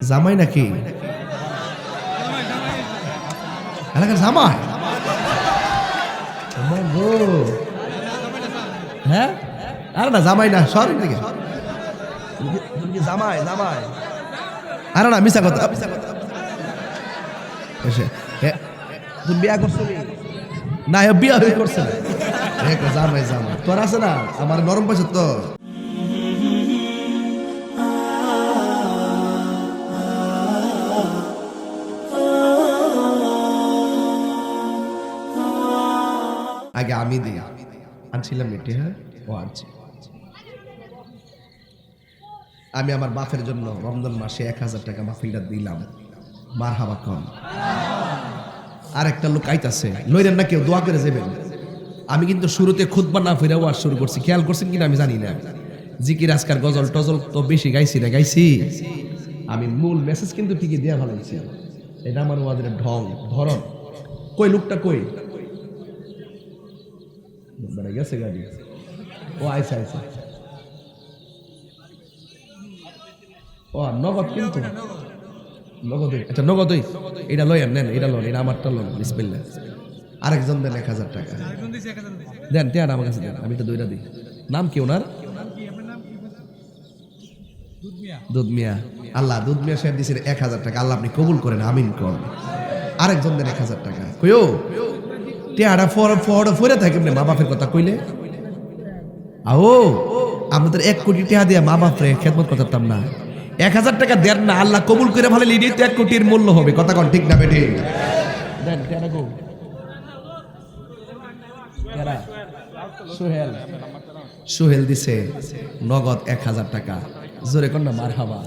জামাই নাকি? এলাকার জামাই? হ্যাঁ? আরে না, জামাই না, সরি নাকি? জামাই জামাই? আরে না মিশা কথা তুমি বিয়া করছ না? বিয়া হয়ে করছে না। জামাই জামাই। তোর আছে না? আমার নরম পয়সা তো আগে আমি দিই। আনছিলাম মিটি হ্যাঁ? ও আনছি আমি আমার বাপের জন্য রমজান মাসে এক হাজার টাকা মাহফিলটা দিলাম। মার হাবা কম। আর একটা লোক আইতাছে। লইরেন না কেউ, দোয়া করে যাবেন। আমি কিন্তু শুরুতে খুদবা না ফিরে ওয়াজ শুরু করছি। খেয়াল করছেন কিনা আমি জানি না। জিকির, আজকার গজল টজল তো বেশি গাইছি না, গাইছি। আমি মূল মেসেজ কিন্তু ঠিকই দেওয়া ভালাইছি এটা আমার ওয়াজের ঢং, ধরন। কই লোকটা কই? বেড়ে গেছে গাড়ি ও আইসা আইসা ও নগদ কিন্তু নগদই আচ্ছা নগদই এটা লয়েন নেন এটা লোন এটা আমারটা লোন বিসমিল্লাহ আরেকজন দেন এক হাজার টাকা। দেন দেন আমার কাছে দেন। আমি তো দুইটা দিই। নাম কি ওনার? দুধ মিয়া। আল্লাহ দুধ মিয়া সাহেব দিয়েছেন এক হাজার টাকা। আল্লাহ আপনি কবুল করেন আমিন কর আরেকজন দেন এক হাজার টাকা। কইও টেয়ারা ফর ফর ফরে থাকে মা বাপের কথা কইলে আও আমাদের এক কোটি টাকা দিয়ে মা বাপরে খেদমত করতাম না এক হাজার টাকা দেন না আল্লাহ কবুল করে ভালো লিডি তো এক কোটির মূল্য হবে কথা কন ঠিক না টেয়ারা সোহেল সোহেল দিছে নগদ এক হাজার টাকা জোরে কর না মার হাবা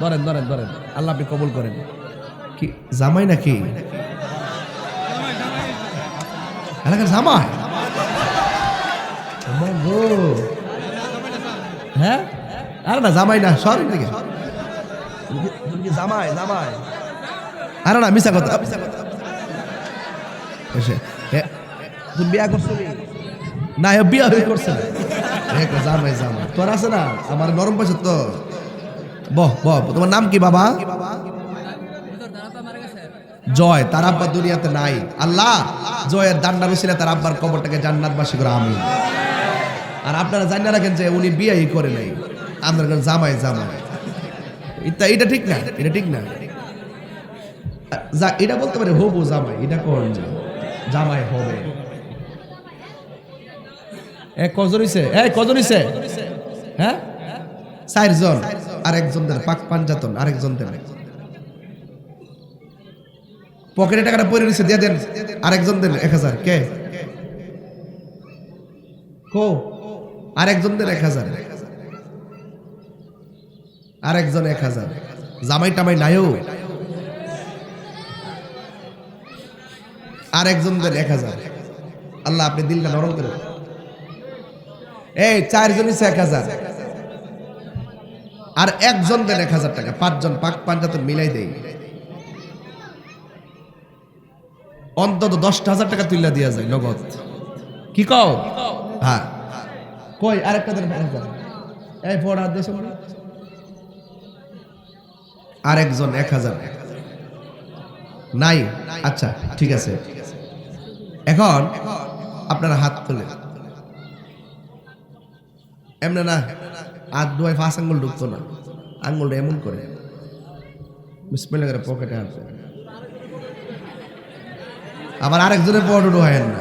ধরেন ধরেন ধরেন আল্লাহ আপনি কবুল করেন কি জামাই নাকি এলাকার জামাই জামাই গো হ্যাঁ আরে না জামাই না সরি নাকি তুমি কি জামাই জামাই আরে না মিশা কথা তুমি বিয়া করছ নি? বিয়া হয়ে করছে না জামাই জামাই তোর আছে না আমার নরম পয়সা তো বহ বহ তোমার নাম কি বাবা জয় তার আব্বা দুনিয়াতে নাই। আল্লাহ, জয়ের দান্ডা রসিলে তার আব্বার কবরটাকে জান্নাতবাসী করে আমি আর আপনারা জানিয়ে রাখেন যে উনি বিয়েই করে নাই। আমরা জামাই জামাই। এটা ঠিক না, এটা ঠিক না। যা, এটা বলতে পারে হবু জামাই, এটা কোন জামাই হবে। এ, কজন হইছে? এ, কজন হইছে? হ্যাঁ? চারজন। আরেকজন দেন পাক পাঞ্জাতন আরেকজন দেন পকেটে টাকাটা পরে নিছে, দিয়ে দেন। আরেকজন দেন এক হাজার। কে? কো? আরেকজন দেন এক হাজার। আরেকজন এক হাজার। জামাই টামাই নাইও আরেকজন দেন এক হাজার। আল্লাহ, আপনি দিলটা নরম করে এই চারজন হচ্ছে এক হাজার। আর একজন দেন এক হাজার টাকা। পাঁচজন পাক পাঞ্জাতন মিলাই দেয় অন্তত দশটা হাজার টাকা তুলে দেওয়া যায়, নগদ। কি কও? হ্যাঁ। কই, আরেকটা দেন। এই দিয়ে সামনে। আরেকজন, এক হাজার। নাই? আচ্ছা ঠিক আছে। এখন আপনারা হাত তুলে। এমনি না, হাত দুয়াই ফাঁস আঙ্গুল ঢুকতো না। আঙ্গুলটা এমন করে। বিসমিল্লাহ করে পকেটে দেয়। আবার আরেকজনের পকেটে ঢুকায়েন না।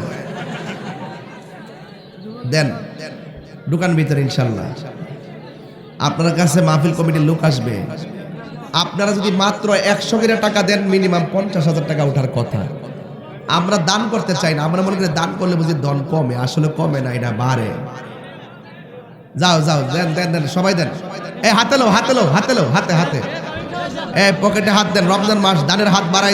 দেন, দোকান ভিতরে ইনশাল্লাহ আপনার কাছে মাহফিল কমিটির লোক আসবে। আপনারা যদি মাত্র একশো কিনা টাকা দেন, মিনিমাম পঞ্চাশ হাজার টাকা ওঠার কথা। আমরা দান করতে চাই না, আমরা মনে করি দান করলে বুঝি দন কমে, আসলে কমে না, এটা বাড়ে। যাও যাও, দেন দেন দেন, সবাই দেন। এ হাতে লো হাতে লো হাতে লো হাতে হাতে। এ পকেটে হাত দেন, রমজান মাস, দানের হাত বাড়াই